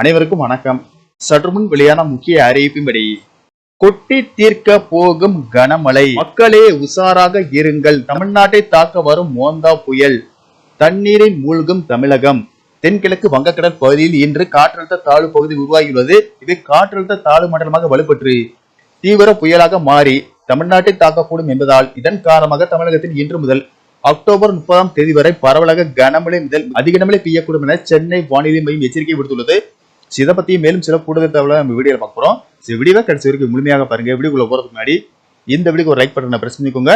அனைவருக்கும் வணக்கம். சற்று முன் வெளியான முக்கிய அறிவிப்பின்படி கொட்டி தீர்க்க போகும் கனமழை. மக்களே உஷாராக இருங்கள். தமிழ்நாட்டை தாக்க வரும் மோந்தா புயல். தண்ணீரில் மூழ்கும் தமிழகம். தென்கிழக்கு வங்கக்கடல் பகுதியில் இன்று காற்றழுத்த தாழ்வு பகுதி உருவாகியுள்ளது. இது காற்றழுத்த தாழ்வு மண்டலமாக வலுப்பெற்று தீவிர புயலாக மாறி தமிழ்நாட்டை தாக்கக்கூடும் என்பதால் இதன் காரணமாக தமிழகத்தில் இன்று முதல் அக்டோபர் முப்பதாம் தேதி வரை பரவலாக கனமழை முதல் அதிக கனமழை பெய்யக்கூடும் என சென்னை வானிலை மையம் எச்சரிக்கை விடுத்துள்ளது. ஸோ இதை பற்றி மேலும் சில கூடுதல் தகவலை நம்ம வீடியோவில் பார்க்க ஸோ So, வீடியோவை கடைசி வரைக்கும் முழுமையாக பாருங்கள் வீடியோக்குள்ள போகிறதுக்கு முன்னாடி இந்த வீடியோக்கு ஒரு லைக் பட்டனை ப்ரெஸ் பண்ணிக்கோங்க.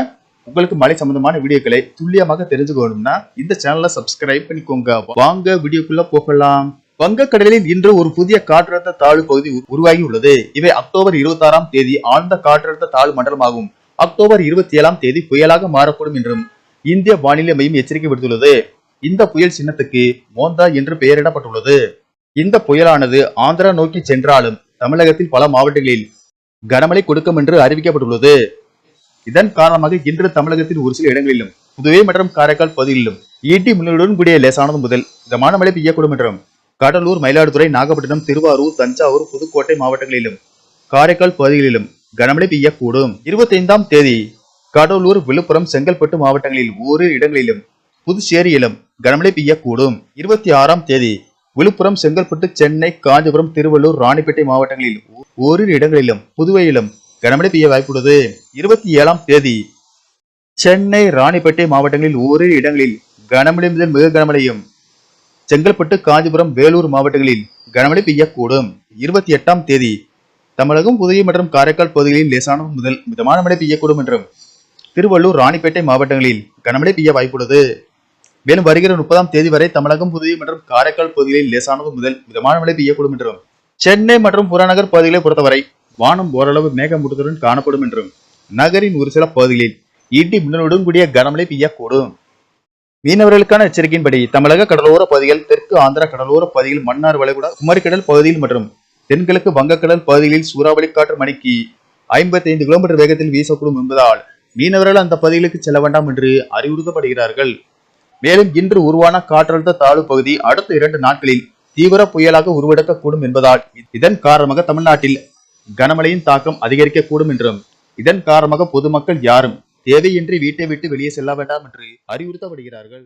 உங்களுக்கு மலை சம்பந்தமான வீடியோக்களை துல்லியமாக தெரிஞ்சுக்கணும்னா இந்த சேனலை சப்ஸ்கிரைப் பண்ணிக்கோங்க. வாங்க வீடியோக்குள்ளே போகலாம். வங்கக்கடலில் இன்று ஒரு புதிய காற்றழுத்த தாழ்வு பகுதி உருவாகியுள்ளது உருவாகி உள்ளது. இவை அக்டோபர் இருபத்தி ஆறாம் தேதி ஆழ்ந்த காற்றழுத்த தாழ்வு மண்டலமாகும். அக்டோபர் இருபத்தி ஏழாம் தேதி புயலாக மாறக்கூடும் என்றும் இந்திய வானிலை மையம் எச்சரிக்கை விடுத்துள்ளது. இந்த புயல் சின்னத்துக்கு மோந்தா என்று பெயரிடப்பட்டுள்ளது. இந்த புயலானது ஆந்திரா நோக்கி சென்றாலும் தமிழகத்தில் பல மாவட்டங்களில் கனமழை கொடுக்கும் என்று அறிவிக்கப்பட்டுள்ளது. இதன் காரணமாக இன்று தமிழகத்தின் ஒரு சில இடங்களிலும் புதுவை மற்றும் காரைக்கால் பகுதிகளிலும் ஈட்டி மின்னலுடன் கூடிய லேசானது முதல் மிதமான மழை பெய்யக்கூடும் என்றும் கடலூர் மயிலாடுதுறை நாகப்பட்டினம் திருவாரூர் தஞ்சாவூர் புதுக்கோட்டை மாவட்டங்களிலும் காரைக்கால் பகுதிகளிலும் கனமழை பெய்யக்கூடும். இருபத்தைந்தாம் தேதி கடலூர் விழுப்புரம் செங்கல்பட்டு மாவட்டங்களில் ஓரிரு இடங்களிலும் புதுச்சேரியிலும் கனமழை பெய்யக்கூடும். இருபத்தி ஆறாம் தேதி விழுப்புரம் செங்கல்பட்டு சென்னை காஞ்சிபுரம் திருவள்ளூர் ராணிப்பேட்டை மாவட்டங்களில் ஓரிரு இடங்களிலும் புதுவையிலும் கனமழை பெய்ய வாய்ப்புள்ளது. இருபத்தி ஏழாம் தேதி சென்னை ராணிப்பேட்டை மாவட்டங்களில் ஓரிரு இடங்களில் கனமழை முதல் மிக கனமழையும் செங்கல்பட்டு காஞ்சிபுரம் வேலூர் மாவட்டங்களில் கனமழை பெய்யக்கூடும். இருபத்தி எட்டாம் தேதி தமிழகம் புதுவை மற்றும் காரைக்கால் பகுதிகளில் லேசான முதல் மிதமான மழை பெய்யக்கூடும் என்றும் திருவள்ளூர் ராணிப்பேட்டை மாவட்டங்களில் கனமழை பெய்ய வாய்ப்புள்ளது. மேலும் வருகிற முப்பதாம் தேதி வரை தமிழகம் புதுவை மற்றும் காரைக்கால் பகுதிகளில் லேசானது முதல் மிதமான மழை பெய்யக்கூடும் என்றும் சென்னை மற்றும் புறநகர் பகுதிகளை பொறுத்தவரை வானம் ஓரளவு மேகமூட்டத்துடன் காணப்படும் என்றும் நகரின் ஒரு சில பகுதிகளில் இடி மின்னலுடன் கூடிய கனமழை பெய்யக்கூடும். மீனவர்களுக்கான எச்சரிக்கையின்படி தமிழக கடலோர பகுதிகள் தெற்கு ஆந்திர கடலோர பகுதியில் மன்னார் வளைகுடா குமரிக்கடல் பகுதியில் மற்றும் தென்கிழக்கு வங்கக்கடல் பகுதிகளில் சூறாவளி காற்று மணிக்கு 55 கிலோமீட்டர் வேகத்தில் வீசக்கூடும் என்பதால் மீனவர்கள் அந்த பகுதிகளுக்கு செல்ல வேண்டாம் என்று அறிவுறுத்தப்படுகிறார்கள். மேலும் இன்று உருவான காற்றழுத்த தாழ்வு பகுதி அடுத்த இரண்டு நாட்களில் தீவிர புயலாக உருவெடுக்கக்கூடும் என்பதால் இதன் காரணமாக தமிழ்நாட்டில் கனமழையின் தாக்கம் அதிகரிக்கக்கூடும் என்றும் இதன் காரணமாக பொதுமக்கள் யாரும் தேவையின்றி வீட்டை விட்டு வெளியே செல்ல வேண்டாம் என்று அறிவுறுத்தப்படுகிறார்கள்.